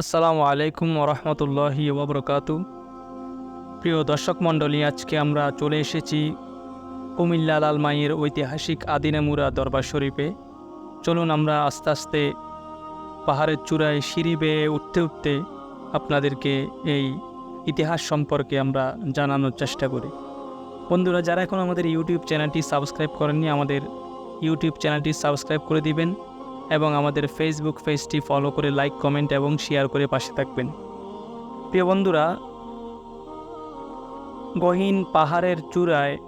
আসসালামু আলাইকুম ওরহমতুল্লাহি ওবরকাতু। প্রিয় দর্শক মণ্ডলী, আজকে আমরা চলে এসেছি কুমিল্লা লাল লালমাইয়ের ঐতিহাসিক আদিনামুরা দরবার শরীফে। চলুন আমরা আস্তে আস্তে পাহাড়ের চূড়ায় সিঁড়ি বেয়ে উঠতে উঠতে আপনাদেরকে এই ইতিহাস সম্পর্কে আমরা জানানোর চেষ্টা করি। বন্ধুরা, যারা এখন আমাদের ইউটিউব চ্যানেলটি সাবস্ক্রাইব করেননি, আমাদের ইউটিউব চ্যানেলটি সাবস্ক্রাইব করে দিবেন। এবং আমাদের ফেসবুক পেজটি ফলো করে লাইক কমেন্ট এবং শেয়ার করে পাশে থাকবেন। প্রিয় বন্ধুরা, গহীন পাহাড়ের চূড়ায়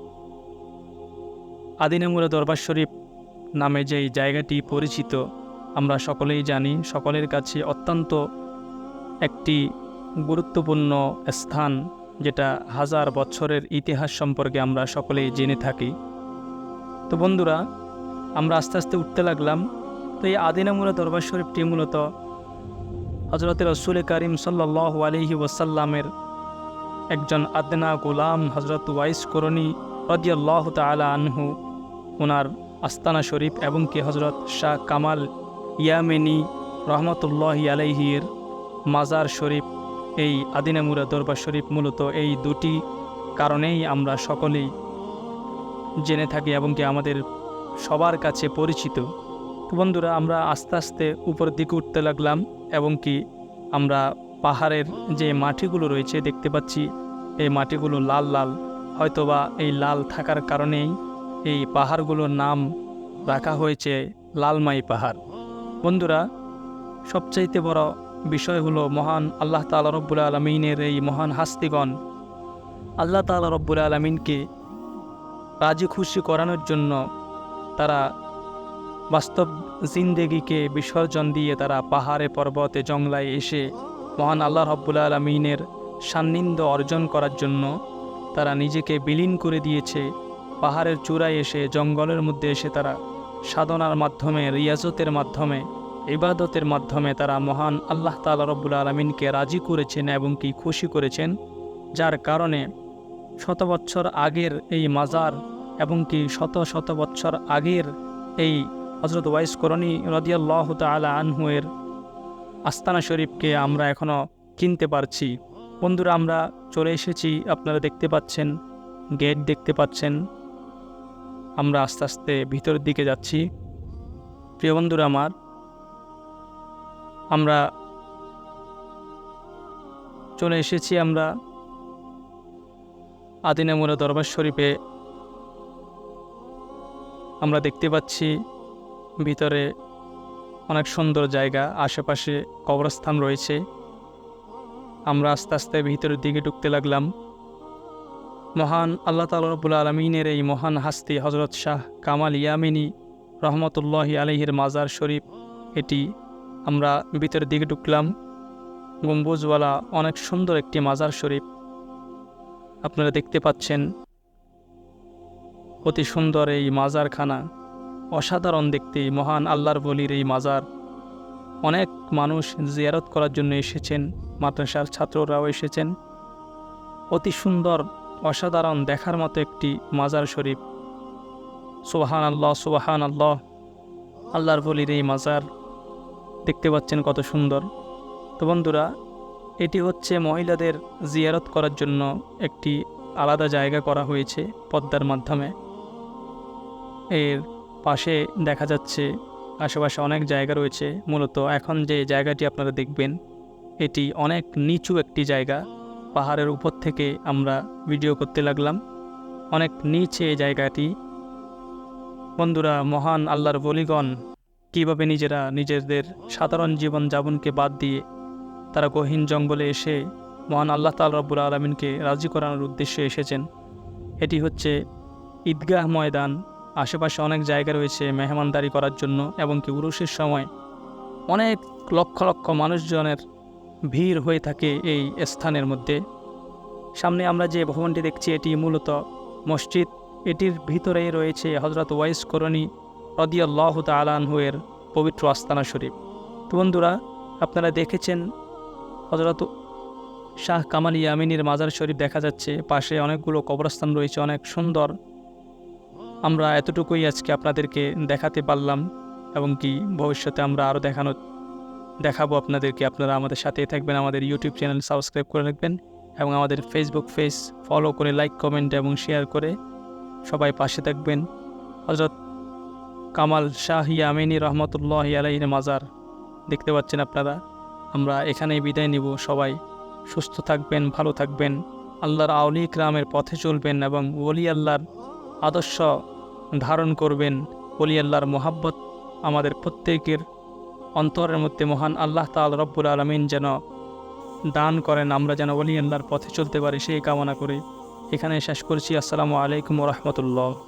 আদিনামুরা দরবার শরীফ নামে যেই জায়গাটি পরিচিত, আমরা সকলেই জানি, সকলের কাছে অত্যন্ত একটি গুরুত্বপূর্ণ স্থান, যেটা হাজার বছরের ইতিহাস সম্পর্কে আমরা সকলেই জেনে থাকি। তো বন্ধুরা, আমরা আস্তে আস্তে উঠতে লাগলাম। তো এই আদিনামুরা দরবার শরীফটি মূলত হজরত রসুল করিম সাল্লাহ আলহি ওসাল্লামের একজন আদনা গোলাম হজরত ওয়াইস করণী রদিয়াল্লাহ তালা আনহু ওনার আস্তানা শরীফ এবং কি হজরত শাহ কামাল ইয়ামেনি রহমতুল্লাহ আলাইহির মাজার শরীফ, এই আদিনামুরা দরবার শরীফ মূলত এই দুটি কারণেই আমরা সকলেই জেনে থাকি এবং কি আমাদের সবার কাছে পরিচিত। তো বন্ধুরা, আমরা আস্তে আস্তে উপরের দিকে উঠতে লাগলাম এবং কি আমরা পাহাড়ের যে মাটিগুলো রয়েছে দেখতে পাচ্ছি, এই মাটিগুলো লাল লাল। হয়তোবা এই লাল থাকার কারণেই এই পাহাড়গুলোর নাম রাখা হয়েছে লালমাই পাহাড়। বন্ধুরা, সবচাইতে বড় বিষয় হলো মহান আল্লাহ তালা রব্বুল আলমিনের এই মহান হাস্তিগণ। আল্লাহ তালা রব্বুল আলমিনকে রাজি খুশি করানোর জন্য তারা বাস্তব জিন্দেগিকে বিসর্জন দিয়ে তারা পাহাড়ে পর্বতে জংলায় এসে মহান আল্লাহ রব্বুল আলমিনের সান্নিধ্য অর্জন করার জন্য তারা নিজেকে বিলীন করে দিয়েছে। পাহাড়ের চূড়ায় এসে জঙ্গলের মধ্যে এসে তারা সাধনার মাধ্যমে, রিয়াজতের মাধ্যমে, ইবাদতের মাধ্যমে তারা মহান আল্লাহ তালা রব্বুল আলমিনকে রাজি করেছেন এবং কি খুশি করেছেন, যার কারণে শত বৎসর আগের এই মাজার এবং কি শত শত বৎসর আগের এই হজরত ওয়াইস করণী রদিয়াল্লাহ তালা আনহুয়ের আস্তানা শরীফকে আমরা এখনও কিনতে পারছি। বন্ধুরা, আমরা চলে এসেছি, আপনারা দেখতে পাচ্ছেন, গেট দেখতে পাচ্ছেন। আমরা আস্তে আস্তে ভিতরের দিকে যাচ্ছি। প্রিয় বন্ধুরা আমার, আমরা চলে এসেছি আমরা আদিনামুরা দরবার শরীফে। আমরা দেখতে পাচ্ছি ভিতরে অনেক সুন্দর জায়গা, আশেপাশে কবরস্থান রয়েছে। আমরা আস্তে আস্তে ভিতরের দিকে ঢুকতে লাগলাম। মহান আল্লাহ তালা রবুল আলমিনের এই মহান হাস্তি হজরত শাহ কামাল ইয়ামিনী রহমতুল্লাহি আলহির মাজার শরীফ, এটি আমরা ভিতরের দিকে ঢুকলাম। গম্বুজওয়ালা অনেক সুন্দর একটি মাজার শরীফ। আপনারা দেখতে পাচ্ছেন অতি সুন্দর এই মাজারখানা। অসাধারণ দেখতে মহান আল্লাহর বলির এই মাজার। অনেক মানুষ জিয়ারত করার জন্য এসেছেন, মাদ্রাসার ছাত্ররাও এসেছেন। অতি সুন্দর, অসাধারণ দেখার মতো একটি মাজার শরীফ। সুবাহান আল্লাহ সুবাহান আল্লাহ আল্লাহর বলির এই মাজার। দেখতে পাচ্ছেন কত সুন্দর। তো বন্ধুরা, এটি হচ্ছে মহিলাদের জিয়ারত করার জন্য একটি আলাদা জায়গা করা হয়েছে পদ্মার মাধ্যমে। এর পাশে দেখা যাচ্ছে আশেপাশে অনেক জায়গা রয়েছে। মূলত এখন যে জায়গাটি আপনারা দেখবেন, এটি অনেক নিচু একটি জায়গা। পাহাড়ের উপর থেকে আমরা ভিডিও করতে লাগলাম। অনেক নিচে এই জায়গাটি। বন্ধুরা, মহান আল্লাহর বলিগণ, কীভাবে নিজেরা নিজেদের সাধারণ জীবন যাপনকে বাদ দিয়ে তারা গহীন জঙ্গলে এসে মহান আল্লাহ তাল রব্বুল আলমিনকে রাজি করানোর উদ্দেশ্যে এসেছেন, এটি হচ্ছে ঈদগাহ ময়দান। আশেপাশে অনেক জায়গা রয়েছে মেহমানদারি করার জন্য এবং কি উরুষের সময় অনেক লক্ষ লক্ষ মানুষজনের ভিড় হয়ে থাকে এই স্থানের মধ্যে। সামনে আমরা যে ভবনটি দেখছি, এটি মূলত মসজিদ। এটির ভিতরেই রয়েছে হজরত ওয়াইস করণী রদিয়াল্লাহ তালানহুয়ের পবিত্র আস্তানা শরীফ। তো বন্ধুরা, আপনারা দেখেছেন হজরত শাহ কামাল ইয়ামিনীর মাজার শরীফ দেখা যাচ্ছে। পাশে অনেকগুলো কবরস্থান রয়েছে, অনেক সুন্দর আমরা এতটুকুই আজকে আপনাদেরকে দেখাতে পারলাম এবং কি ভবিষ্যতে আমরা আরও দেখানোর দেখাবো আপনাদেরকে। আপনারা আমাদের সাথেই থাকবেন, আমাদের ইউটিউব চ্যানেল সাবস্ক্রাইব করে রাখবেন এবং আমাদের ফেসবুক পেজ ফলো করে লাইক কমেন্ট এবং শেয়ার করে সবাই পাশে থাকবেন। হজরত কামাল শাহ ইয়ামিনী রহমতুল্লাহ আলাইহির মাজার, দেখতে পাচ্ছেন আপনারা? আমরা এখানেই বিদায় নিব। সবাই সুস্থ থাকবেন, ভালো থাকবেন। আল্লাহর আউলি ইকরামের পথে চলবেন এবং ওলি আল্লাহর আদর্শ ধারণ করবেন অলি আল্লাহর মোহাব্বত আমাদের প্রত্যেকের অন্তরের মধ্যে মহান আল্লাহ তাল রব্বুল আলমিন যেন দান করেন, আমরা যেন অলি আল্লাহর পথে চলতে পারি, সেই কামনা করি এখানে শেষ করছি। আসসালামু আলাইকুম রহমতুল্লাহ।